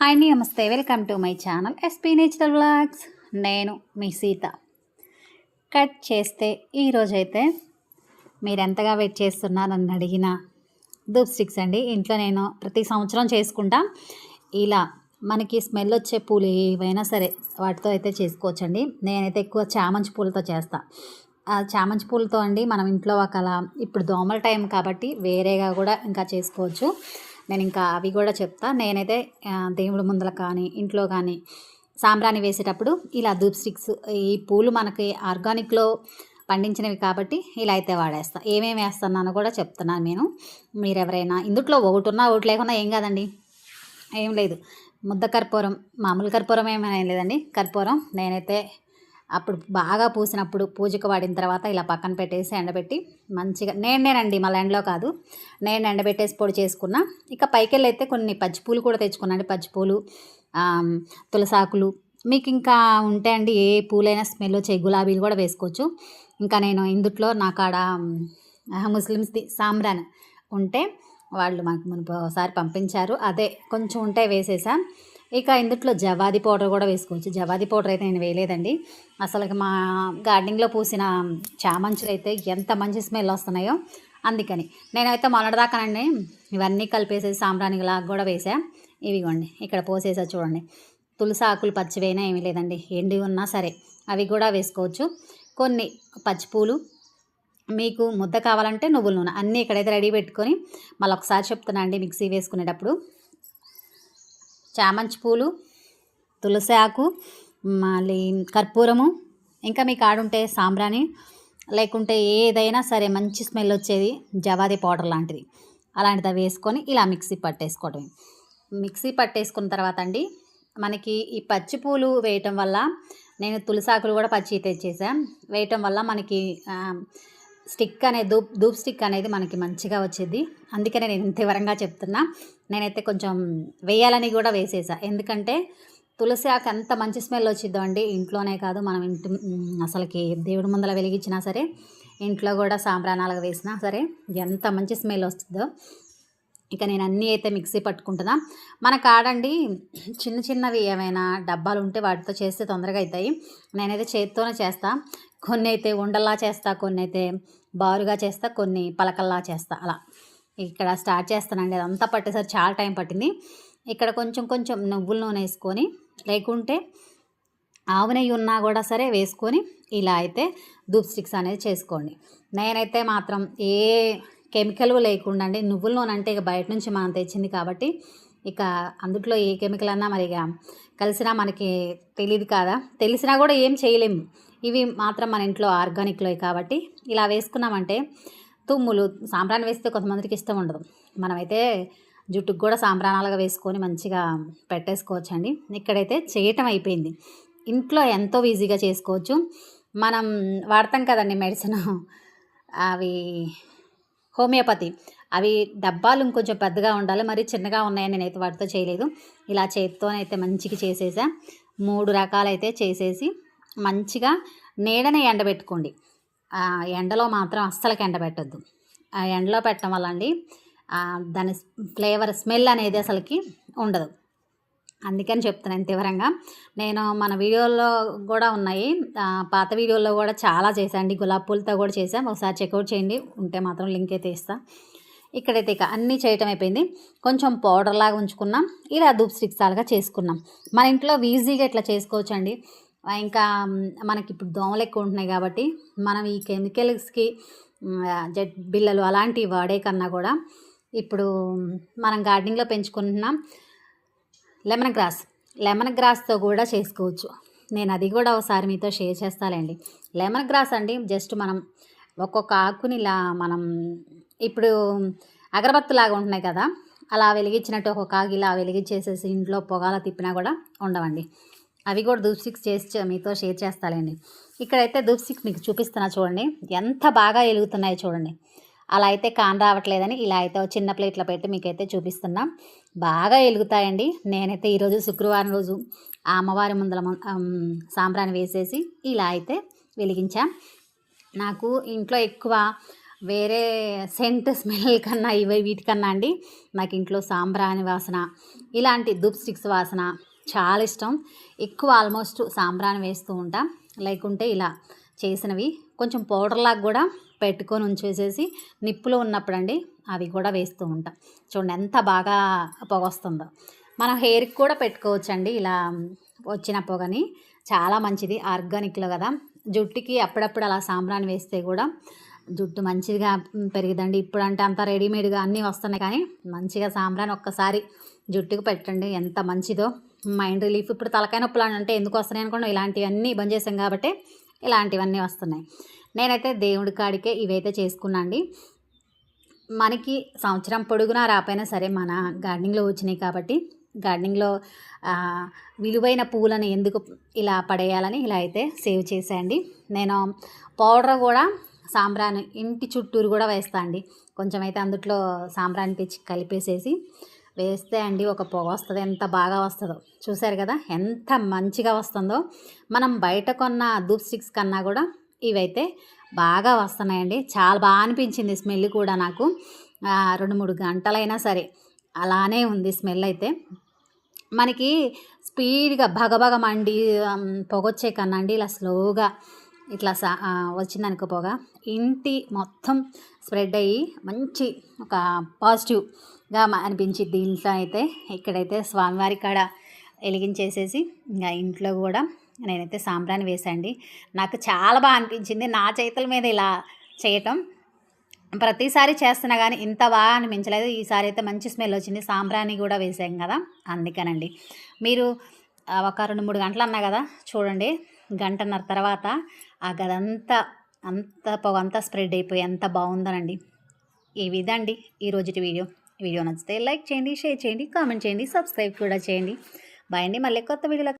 Hi అండి నమస్తే. Welcome to my channel SP natural vlogs. నేను మీ సీత. కట్ చేస్తే ఈరోజైతే మీరు ఎంతగా వెయిట్ చేస్తున్నారని అడిగిన దూప్ స్టిక్స్ అండి. ఇంట్లో నేను ప్రతి సంవత్సరం చేసుకుంటా. ఇలా మనకి స్మెల్ వచ్చే పూలు ఏవైనా సరే వాటితో అయితే చేసుకోవచ్చండి. నేనైతే ఎక్కువ చామంతి పూలతో చేస్తాను ఆ చామంతి పూలతో అండి మనం ఇంట్లో ఒకలా ఇప్పుడు దోమల టైం కాబట్టి వేరేగా కూడా ఇంకా చేసుకోవచ్చు. నేను ఇంకా అవి కూడా చెప్తా. నేనైతే దేవుడి ముందల కానీ ఇంట్లో కానీ సాంబ్రాణి వేసేటప్పుడు ఇలా ధూప్ స్టిక్స్ ఈ పూలు మనకి ఆర్గానిక్లో పండించినవి కాబట్టి ఇలా అయితే వాడేస్తా. ఏమేమి వేస్తున్నానో కూడా చెప్తున్నాను నేను. మీరు ఎవరైనా ఇందుట్లో ఒకటి ఉన్నా ఒకటి లేకున్నా ఏం కాదండి. ఏం లేదు. ముద్ద కర్పూరం మామూలు కర్పూరం ఏమైనా ఏం లేదండి. కర్పూరం నేనైతే అప్పుడు బాగా పూసినప్పుడు పూజకు వాడిన తర్వాత ఇలా పక్కన పెట్టేసి ఎండబెట్టి మంచిగా నేను నేనండి మళ్ళీ ఎండలో కాదు. నేను ఎండబెట్టేసి పొడి చేసుకున్నా. ఇక పైకెళ్ళి అయితే కొన్ని పచ్చిపూలు కూడా తెచ్చుకున్నాను పచ్చిపూలు తులసాకులు. మీకు ఇంకా ఉంటే అండి ఏ పూలైనా స్మెల్ వచ్చే గులాబీలు కూడా వేసుకోవచ్చు. ఇంకా నేను ఇందుట్లో నాకాడ ఆ, ముస్లిమ్స్ది ఉంటే వాళ్ళు మాకు మునుపు ఒకసారి పంపించారు. అదే కొంచెం ఉంటే వేసేసా. ఇక ఇందుట్లో జవాది పౌడర్ కూడా వేసుకోవచ్చు. జవాది పౌడర్ అయితే నేను వేయలేదండి. అసలు మా గార్డెనింగ్లో పూసిన చామంచులు అయితే ఎంత మంచి స్మెల్ వస్తున్నాయో అందుకని. నేనైతే మొన్నటిదాకానండి ఇవన్నీ కలిపేసేసి సాంబ్రాణిలాగా కూడా వేసా ఇవిగోండి ఇక్కడ పోసేసా చూడండి. తులసి ఆకులు పచ్చివైనా ఏమీ లేదండి. ఎండి ఉన్నా సరే అవి కూడా వేసుకోవచ్చు. కొన్ని పచ్చిపూలు మీకు ముద్ద కావాలంటే నువ్వుల నూనె అన్నీ ఇక్కడైతే రెడీ పెట్టుకొని మళ్ళీ ఒకసారి చెప్తున్నా అండి మిక్సీ వేసుకునేటప్పుడు. చామంతి పూలు తులసి ఆకు మళ్ళీ కర్పూరము. ఇంకా మీకు ఆడుంటే సాంబ్రాణి లేకుంటే ఏదైనా సరే మంచి స్మెల్ వచ్చేది జవాది పౌడర్ లాంటిది. అలాంటిది అవి వేసుకొని ఇలా మిక్సీ పట్టేసుకోవటం మిక్సీ పట్టేసుకున్న తర్వాత అండి మనకి ఈ పచ్చి పూలు వేయటం వల్ల నేను తులసాకులు కూడా పచ్చి తెచ్చేసాను వేయటం వల్ల మనకి స్టిక్ అనేది ధూప్ ధూప్ స్టిక్ అనేది మనకి మంచిగా వచ్చేది. అందుకనే నేను ఇంత వివరంగా చెప్తున్నా. నేనైతే కొంచెం వేయాలని కూడా వేసేసా. ఎందుకంటే తులసి ఆకు అంత మంచి స్మెల్ వచ్చిద్దో అండి. ఇంట్లోనే కాదు మనం ఇంటి అసలుకి దేవుడి ముందర వెలిగించినా సరే ఇంట్లో కూడా సాంబ్రాణాలుగా వేసినా సరే ఎంత మంచి స్మెల్ వస్తుందో ఇక నేను అన్నీ అయితే మిక్సీ పట్టుకుంటున్నా. మన కాడండి చిన్న చిన్నవి ఏమైనా డబ్బాలు ఉంటే వాటితో చేస్తే తొందరగా అవుతాయి నేనైతే చేతితోనే చేస్తా. కొన్ని అయితే ఉండల్లా చేస్తా కొన్ని అయితే బారుగా చేస్తా కొన్ని పలకల్లా చేస్తా అలా. ఇక్కడ స్టార్ట్ చేస్తానండి. అదంతా పట్టేసరి చాలా టైం పట్టింది. ఇక్కడ కొంచెం కొంచెం నువ్వుల నూనె వేసుకొని లేకుంటే ఆవు నెయ్యి ఉన్నా కూడా సరే వేసుకొని ఇలా అయితే దూప్ స్టిక్స్ అనేది చేసుకోండి. నేనైతే మాత్రం ఏ కెమికల్ లేకుండా అండి నువ్వుల నూనె అంటే ఇక బయట నుంచి మనం తెచ్చింది కాబట్టి ఇక అందుట్లో ఏ కెమికల్ అన్నా మరి ఇక కలిసినా మనకి తెలియదు కాదా. తెలిసినా కూడా ఏం చేయలేము ఇవి మాత్రం మన ఇంట్లో ఆర్గానిక్లో కాబట్టి ఇలా వేసుకున్నామంటే తుమ్ములు సాంబ్రాణి వేస్తే కొంతమందికి ఇష్టం ఉండదు. మనమైతే జుట్టుకు కూడా సాంబ్రాణాలుగా వేసుకొని మంచిగా పెట్టేసుకోవచ్చండి. ఇక్కడైతే చేయటం అయిపోయింది. ఇంట్లో ఎంతో ఈజీగా చేసుకోవచ్చు. మనం వాడతాం కదండి మెడిసిన్. అవి హోమియోపతి. అవి డబ్బాలు ఇంకొంచెం పెద్దగా ఉండాలి మరి చిన్నగా ఉన్నాయని నేనైతే వాటితో చేయలేదు. ఇలా చేతితోనైతే మంచిగా చేసేసా. మూడు రకాలైతే చేసేసి మంచిగా నీడని ఎండబెట్టుకోండి. ఆ ఎండలో మాత్రం అస్సలకి ఎండబెట్టద్దు. ఆ ఎండలో పెట్టడం వల్ల అండి దాని ఫ్లేవర్ స్మెల్ అనేది అసలుకి ఉండదు. అందుకని చెప్తున్నాను తీవ్రంగా. నేను మన వీడియోలో కూడా ఉన్నాయి. పాత వీడియోలో కూడా చాలా చేశాండి గులాబీ పూలతో కూడా చేసాం ఒకసారి చెక్అవుట్ చేయండి. ఉంటే మాత్రం లింక్ అయితే ఇస్తాను ఇక్కడైతే ఇక అన్నీ చేయటం అయిపోయింది. కొంచెం పౌడర్ లాగా ఉంచుకున్నాం. ఇలా దూప్ స్టిక్సాలుగా చేసుకున్నాం. మన ఇంట్లో ఈజీగా ఇట్లా చేసుకోవచ్చండి. ఇంకా మనకి ఇప్పుడు దోమలు ఎక్కువ ఉంటున్నాయి కాబట్టి మనం ఈ కెమికల్స్కి మ్, జెట్ బిల్లలు అలాంటివి వాడే కన్నా కూడా ఇప్పుడు మనం గార్డెనింగ్లో పెంచుకుంటున్నాం. లెమన్ గ్రాస్ లెమన్ గ్రాస్తో కూడా చేసుకోవచ్చు. నేను అది కూడా ఒకసారి మీతో షేర్ చేస్తానండి లెమన్ గ్రాస్ అండి జస్ట్ మనం ఒక్కొక్క ఆకుని ఇలా మనం ఇప్పుడు అగరబత్తులాగా ఉంటున్నాయి కదా అలా వెలిగించినట్టు ఒక్కొక్క ఆకు ఇలా వెలిగించేసేసి ఇంట్లో పొగాల తిప్పినా కూడా ఉండవండి. అవి కూడా ధూప్ స్టిక్స్ చేసి మీతో షేర్ చేస్తానండి ఇక్కడైతే ధూప్ స్టిక్స్ మీకు చూపిస్తున్నా చూడండి. ఎంత బాగా వెలుగుతున్నాయో చూడండి. అలా అయితే కాన్ రావట్లేదని ఇలా అయితే చిన్న ప్లేట్లో పెట్టి మీకైతే చూపిస్తున్నా. బాగా వెలుగుతాయండి నేనైతే ఈరోజు శుక్రవారం రోజు ఆ అమ్మవారి ముందల సాంబ్రాన్ని సాంబ్రాణి వేసేసి ఇలా అయితే వెలిగించా. నాకు ఇంట్లో ఎక్కువ వేరే సెంట్ స్మెల్ కన్నా ఇవి వీటికన్నా అండి నాకు ఇంట్లో సాంబ్రాణి వాసన ఇలాంటి ధూప్ స్టిక్స్ వాసన చాలా ఇష్టం. ఎక్కువ ఆల్మోస్ట్ సాంబ్రాణి వేస్తూ ఉంటా. లేకుంటే ఇలా చేసినవి. కొంచెం పౌడర్లాగా కూడా పెట్టుకొని ఉంచేసేసి నిప్పులో ఉన్నప్పుడు అండి అవి కూడా వేస్తూ ఉంటాం. చూడండి ఎంత బాగా పొగ వస్తుందో మనం హెయిర్కి కూడా పెట్టుకోవచ్చండి ఇలా వచ్చిన పొగని చాలా మంచిది ఆర్గానిక్లో కదా. జుట్టుకి అప్పుడప్పుడు అలా సాంబ్రాన్ని వేస్తే కూడా జుట్టు మంచిగా పెరిగిదండి ఇప్పుడు అంటే అంత రెడీమేడ్గా అన్నీ వస్తున్నాయి కానీ మంచిగా సాంబ్రాన్ని ఒక్కసారి జుట్టుకు పెట్టండి ఎంత మంచిదో. మైండ్ రిలీఫ్ ఇప్పుడు తలకాయ నొప్పులు అని అంటే ఎందుకు వస్తున్నాయి అనుకోండి ఇలాంటివన్నీ బంద్ చేసాం కాబట్టి ఇలాంటివన్నీ వస్తున్నాయి. నేనైతే దేవుడి కాడికే ఇవైతే చేసుకున్నా అండి మనకి సంవత్సరం పొడుగునా రాపోయినా సరే మన గార్డెనింగ్లో వచ్చినాయి కాబట్టి గార్డెనింగ్లో విలువైన పూలను ఎందుకు ఇలా పడేయాలని ఇలా అయితే సేవ్ చేసేయండి నేను పౌడర్ కూడా సాంబ్రాన్ని ఇంటి చుట్టూరు కూడా వేస్తా అండి. కొంచెం అయితే అందుట్లో సాంబ్రాన్ని తెచ్చి కలిపేసేసి వేస్తే అండి ఒక పొగ వస్తుంది. ఎంత బాగా వస్తుందో. చూసారు కదా? ఎంత మంచిగా వస్తుందో. మనం బయట కొన్న ధూప్ స్టిక్స్ కన్నా కూడా ఇవైతే బాగా వస్తున్నాయండి. చాలా బాగా అనిపించింది స్మెల్ కూడా నాకు. రెండు మూడు గంటలైనా సరే అలానే ఉంది స్మెల్ అయితే. మనకి స్పీడ్గా భగభగ మండి పొగొచ్చే కన్నా అండి ఇలా స్లోగా ఇట్లా సా వచ్చిందనుకో పొగ ఇంటి మొత్తం స్ప్రెడ్ అయ్యి మంచి ఒక పాజిటివ్గా అనిపించింది. దీంట్లో అయితే ఇక్కడైతే స్వామివారి కాడ వెలిగించేసేసి ఇంకా ఇంట్లో కూడా నేనైతే సాంబ్రాన్ని వేసండి నాకు చాలా బాగా అనిపించింది. నా చేతుల మీద ఇలా చేయటం. ప్రతిసారి చేస్తున్నా కానీ ఇంత బాగా అనిపించలేదు. ఈసారి అయితే మంచి స్మెల్ వచ్చింది. సాంబ్రాణి కూడా వేసాం కదా అందుకనండి. మీరు ఒక రెండు మూడు గంటలు అన్నా కదా చూడండి. గంటన్నర తర్వాత ఆ గదంతా అంత పొగ అంతా స్ప్రెడ్ అయిపోయి ఎంత బాగుందనండి. ఈ విధండి ఈ వీడియో. వీడియో నచ్చితే లైక్ చేయండి షేర్ చేయండి కామెంట్ చేయండి సబ్స్క్రైబ్ కూడా చేయండి. బాయ్ అండి. మళ్ళీ కొత్త వీడియోలో